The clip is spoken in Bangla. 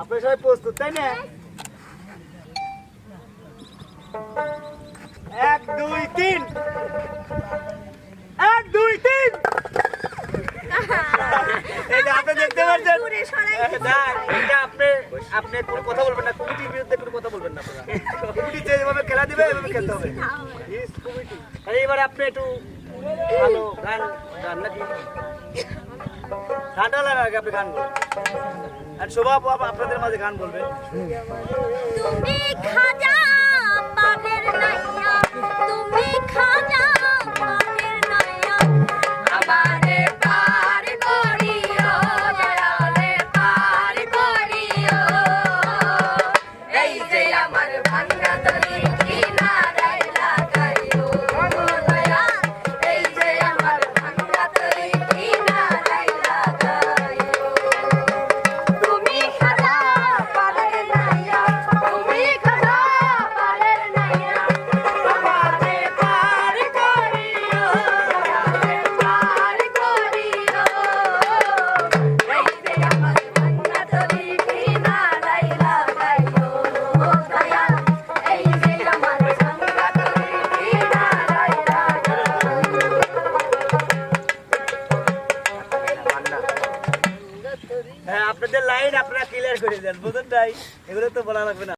আপনার সবাই প্রস্তুত তাই না? এক দুই তিন। এক দুই তিন। আপনি দেখতে পাচ্ছেন। আপনি আপনি কোনো কথা বলবেন না কমিটির বিরুদ্ধে কোনো কথা বলবেন না কমিটি যেভাবে খেলা দিবে এভাবে খেলতে হবে। এবারে আপনি একটু ভালো গান গান নাকি? ঠান্ডা লাগা আগে আপনি গান বলবেন শোভা আপ- আপনাদের মাঝে গান বলবে। তুমি খাজা হ্যাঁ আপনাদের লাইন আপনারা ক্লিয়ার করে দেন বুঝুন তাই এগুলো তো বলা লাগবে না।